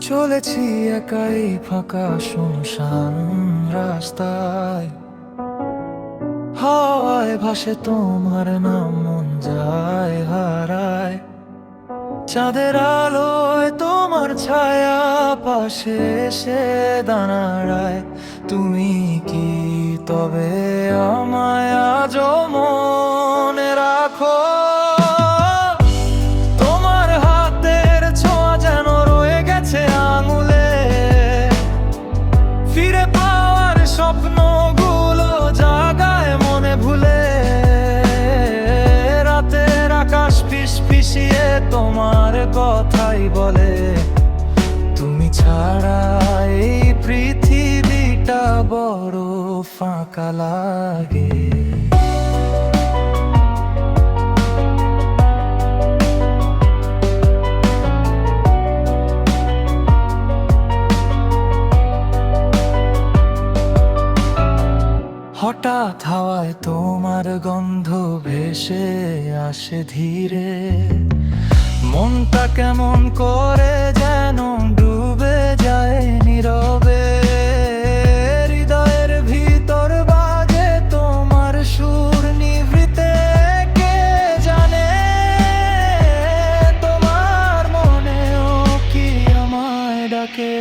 চলেছি একাই ফাঁকা শুনশান রাস্তায়। হাওয়ায় ভাসে তোমার নাম, মন যায় হারায়। চাঁদের আলোয় তোমার ছায়া পাশে সে দাঁড়ায়। তুমি কি তবে আমায় আজও ফিরে পাওয়ার স্বপ্নগুলো জাগায় মনে ভুলে। রাতের আকাশ ফিস ফিসিয়ে তোমার কথাই বলে। তুমি ছাড়া এই পৃথিবীটা বড় ফাঁকা লাগে। হঠাৎ হাওয়ায় তোমার গন্ধ ভেসে আসে ধীরে। মনটা কেমন করে যেন ডুবে যায় নীরবে। হৃদয়ের ভিতর বাজে তোমার সুর, নিভৃতে কে জানে? তোমার মনেও কি আমায় ডাকে?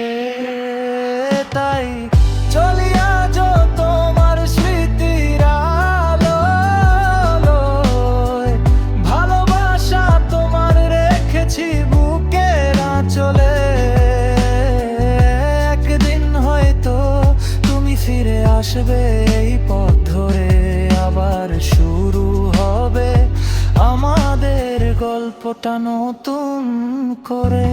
পথ আবার শুরু হবে আমাদের গল্পটা নতুন করে।